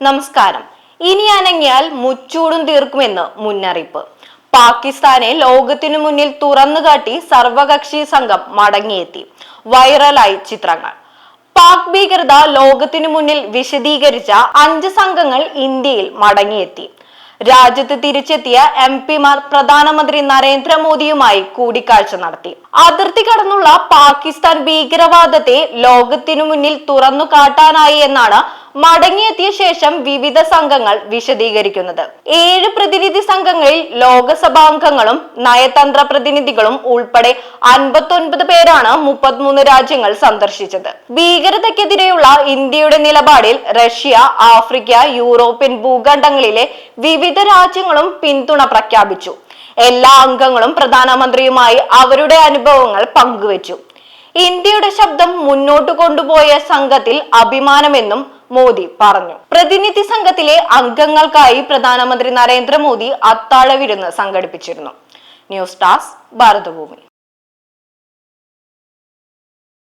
നമസ്കാരം. ഇനി അനങ്ങിയാൽ മുച്ചൂടും തീർക്കുമെന്ന് മുന്നറിയിപ്പ്. പാകിസ്ഥാനെ ലോകത്തിനു മുന്നിൽ തുറന്നു കാട്ടി സർവകക്ഷി സംഘം മടങ്ങിയെത്തി. വൈറലായി ചിത്രങ്ങൾ. പാക് ഭീകരത ലോകത്തിനു മുന്നിൽ വിശദീകരിച്ച അഞ്ച് സംഘങ്ങൾ ഇന്ത്യയിൽ മടങ്ങിയെത്തി. രാജ്യത്ത് തിരിച്ചെത്തിയ എം പിമാർ പ്രധാനമന്ത്രി നരേന്ദ്രമോദിയുമായി കൂടിക്കാഴ്ച നടത്തി. അതിർത്തി കടന്നുള്ള പാകിസ്ഥാൻ ഭീകരവാദത്തെ ലോകത്തിനു മുന്നിൽ തുറന്നു കാട്ടാനായി എന്നാണ് മടങ്ങിയെത്തിയ ശേഷം വിവിധ സംഘങ്ങൾ വിശദീകരിക്കുന്നത്. ഏഴ് പ്രതിനിധി സംഘങ്ങളിൽ ലോകസഭാംഗങ്ങളും നയതന്ത്ര പ്രതിനിധികളും ഉൾപ്പെടെ അൻപത്തൊൻപത് പേരാണ് മുപ്പത്തിമൂന്ന് രാജ്യങ്ങൾ സന്ദർശിച്ചത്. ഭീകരതയ്ക്കെതിരെയുള്ള ഇന്ത്യയുടെ നിലപാടിൽ റഷ്യ ആഫ്രിക്ക യൂറോപ്യൻ ഭൂഖണ്ഡങ്ങളിലെ വിവിധ രാജ്യങ്ങളും പിന്തുണ പ്രഖ്യാപിച്ചു. എല്ലാ അംഗങ്ങളും പ്രധാനമന്ത്രിയുമായി അവരുടെ അനുഭവങ്ങൾ പങ്കുവച്ചു. ഇന്ത്യയുടെ ശബ്ദം മുന്നോട്ട് കൊണ്ടുപോയ സംഘത്തിൽ അഭിമാനമെന്നും മോദി പറഞ്ഞു. പ്രതിനിധി സംഘത്തിലെ അംഗങ്ങൾക്കായി പ്രധാനമന്ത്രി നരേന്ദ്രമോദി അത്താഴ വിരുന്ന് സംഘടിപ്പിച്ചിരുന്നു. News task Bharathabhumi.